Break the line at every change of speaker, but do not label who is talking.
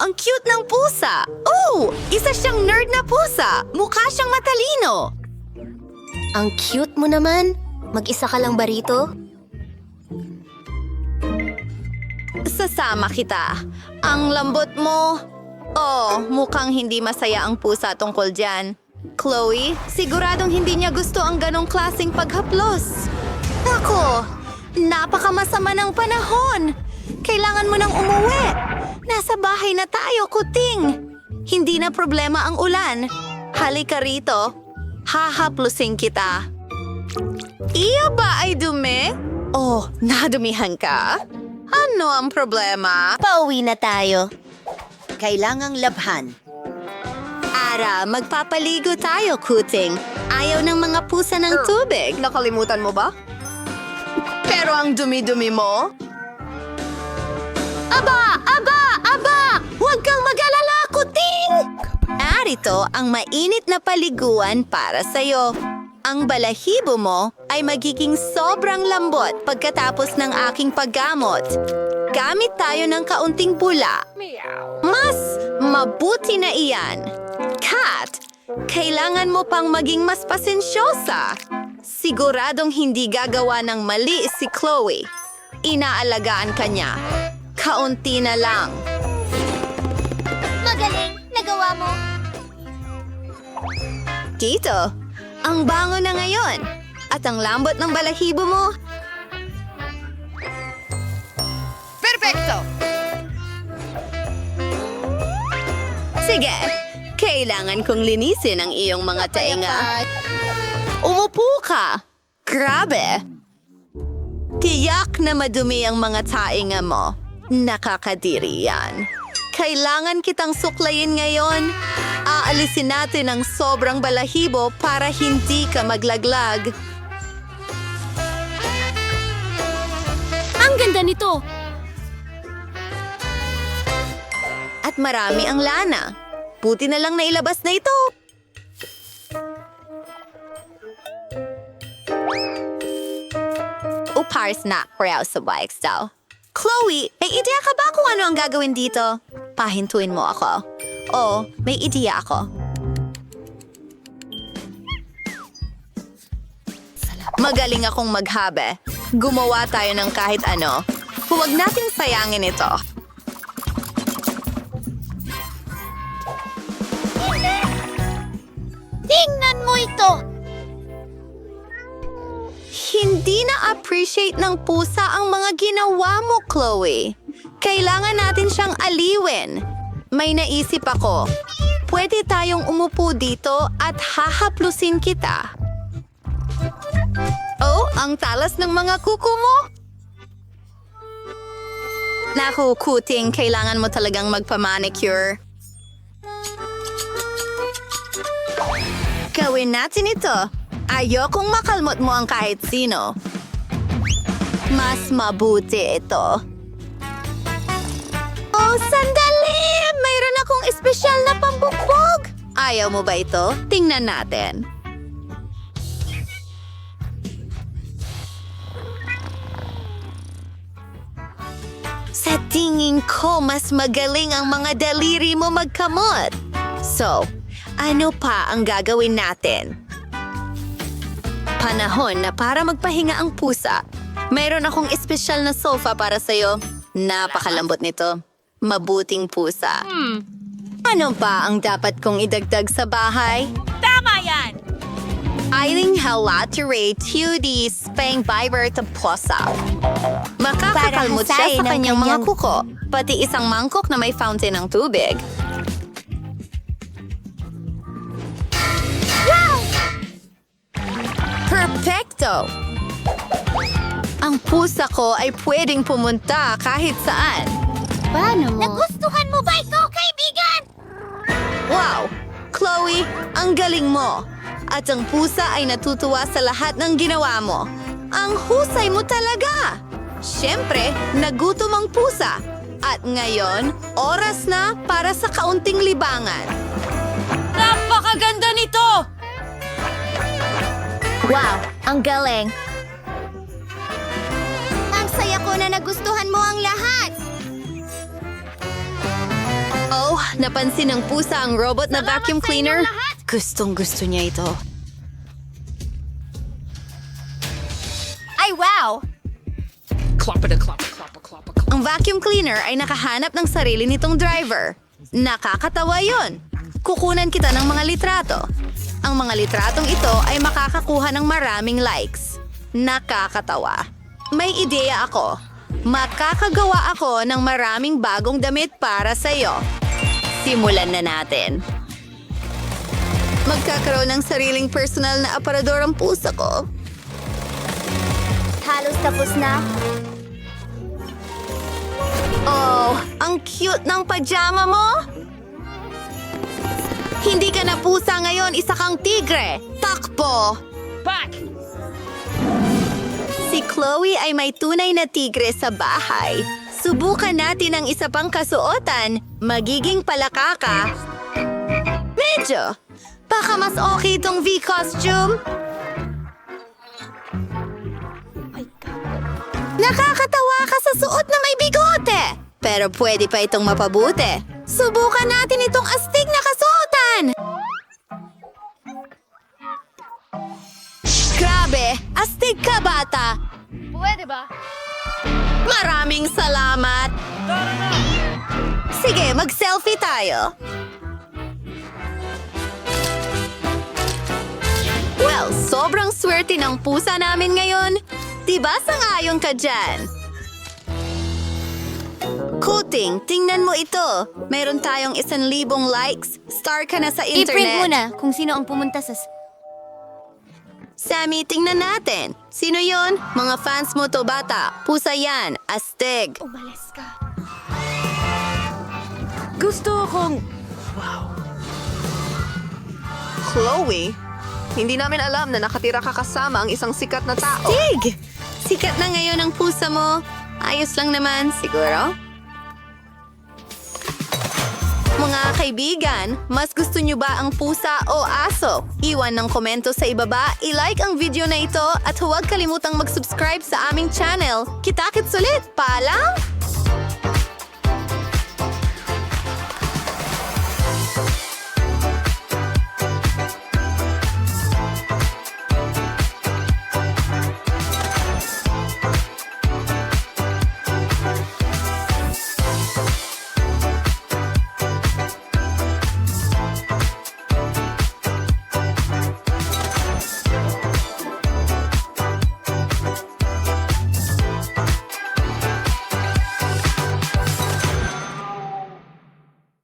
ang cute ng pusa! Oh! Isa siyang nerd na pusa! Mukha siyang matalino!
Ang cute mo naman. Mag-isa ka lang ba rito?
Sasama kita. Ang lambot mo. Oh, mukhang hindi masaya ang pusa tungkol dyan. Chloe, siguradong hindi niya gusto ang ganong klaseng paghaplos. Ako, napakamasama ng panahon. Kailangan mo nang umuwi. Nasa bahay na tayo, kuting. Hindi na problema ang ulan. Halika rito. Hahaplusin kita. Iya ba ay dumi? Oh, nadumihan ka? Ano ang problema?
Pauwi na tayo.
Kailangang labhan. Ara, magpapaligo tayo, kuting. Ayaw ng mga pusa ng tubig. Nakalimutan mo ba? Pero ang dumi-dumi mo? Aba! Narito ang mainit na paliguan para sa'yo. Ang balahibo mo ay magiging sobrang lambot pagkatapos ng aking paggamot. Gamit tayo ng kaunting bula. Mas mabuti na iyan. Kat, kailangan mo pang maging mas pasensyosa. Siguradong hindi gagawa ng mali si Chloe. Inaalagaan ka niya. Kaunti na lang.
Magaling! Nagawa mo!
Dito, ang bango na ngayon. At ang lambot ng balahibo mo. Perfecto! Sige, kailangan kong linisin ang iyong mga tainga. Umupo ka! Grabe! Tiyak na madumi ang mga tainga mo. Nakakadiri yan. Kailangan kitang suklayin ngayon. Aalisin natin ang sobrang balahibo para hindi ka maglaglag.
Ang ganda nito!
At marami ang lana. Buti na lang nailabas na ito. Upars na real sa bikes daw. Chloe, may ideya ka ba kung ano ang gagawin dito? Pahintuin mo ako. Oo, may ideya ako. Magaling akong maghabe. Gumawa tayo ng kahit ano. Huwag nating sayangin ito.
Tingnan mo ito!
Hindi na-appreciate ng pusa ang mga ginawa mo, Chloe. Kailangan natin siyang aliwin. May naisip ako. Pwede tayong umupo dito at hahaplusin kita. Oh, ang talas ng mga kuko mo? Naku, kuting, kailangan mo talagang magpa-manicure. Gawin natin ito. Ayokong makalmot mo ang kahit sino. Mas mabuti ito. Oh, sandali! Ayaw mo ba ito? Tingnan natin. Sa tingin ko, mas magaling ang mga daliri mo magkamot. So, ano pa ang gagawin natin? Panahon na para magpahinga ang pusa. Mayroon akong espesyal na sofa para sa'yo. Napakalambot nito. Mabuting pusa. Ano pa ang dapat kong idagdag sa bahay?
Tama yan!
Eiling Halatere 2D Spang Fiber to Pusa. Makakakalmot siya
Para
sa
hasain ang
kanyang mga
kanyang-
kuko, pati isang mangkok na may fountain ng tubig. Perfecto! Ang pusa ko ay pwedeng pumunta kahit saan.
Paano mo?
Nagustuhan mo
ang galing mo! At ang pusa ay natutuwa sa lahat ng ginawa mo. Ang husay mo talaga! Siyempre, nagutom ang pusa. At ngayon, oras na para sa kaunting libangan.
Napakaganda nito! Wow, ang galing.
Ang saya ko na nagustuhan mo ang lahat.
Oh, napansin ng pusa ang robot na vacuum
sa
cleaner? Gustong gusto niya ito.
Ay, wow!
Ang vacuum cleaner ay nakahanap ng sarili nitong driver. Nakakatawa yon. Kukunan kita ng mga litrato. Ang mga litratong ito ay makakakuha ng maraming likes. Nakakatawa. May ideya ako. Makakagawa ako ng maraming bagong damit para sa iyo. Simulan na natin. Magkakaroon ng sariling personal na aparador ang pusa ko.
Halos tapos na.
Oh, ang cute ng pajama mo! Hindi ka na pusa ngayon, isa kang tigre! Takbo! Si Chloe ay may tunay na tigre sa bahay. Subukan natin ang isa pang kasuotan. Magiging palakaka. Medyo. Baka mas okay itong V-costume. Nakakatawa ka sa suot na may bigote. Pero pwede pa itong mapabuti. Subukan natin itong astig na kasuotan. Grabe, astig ka bata.
Pwede ba?
Maraming salamat. Sige, mag-selfie tayo. Well, sobrang swerte ng pusa namin ngayon. Diba sangayon ka dyan? Kuting, tingnan mo ito. Meron tayong isang libong likes. Star ka na sa internet.
I-print mo na kung sino ang pumunta sa...
Sammy, tingnan natin. Sino yon? Mga fans mo to bata. Pusa yan. Astig.
Umalis ka.
Gusto kong...
Chloe, hindi namin alam na nakatira ka kasama ang isang sikat na tao.
Tig! Sikat na ngayon ang pusa mo. Ayos lang naman, siguro. Mga kaibigan, mas gusto nyo ba ang pusa o aso? Iwan ng komento sa ibaba, i-like ang video na ito at huwag kalimutang mag-subscribe sa aming channel. Kita-kits ulit! Paalam!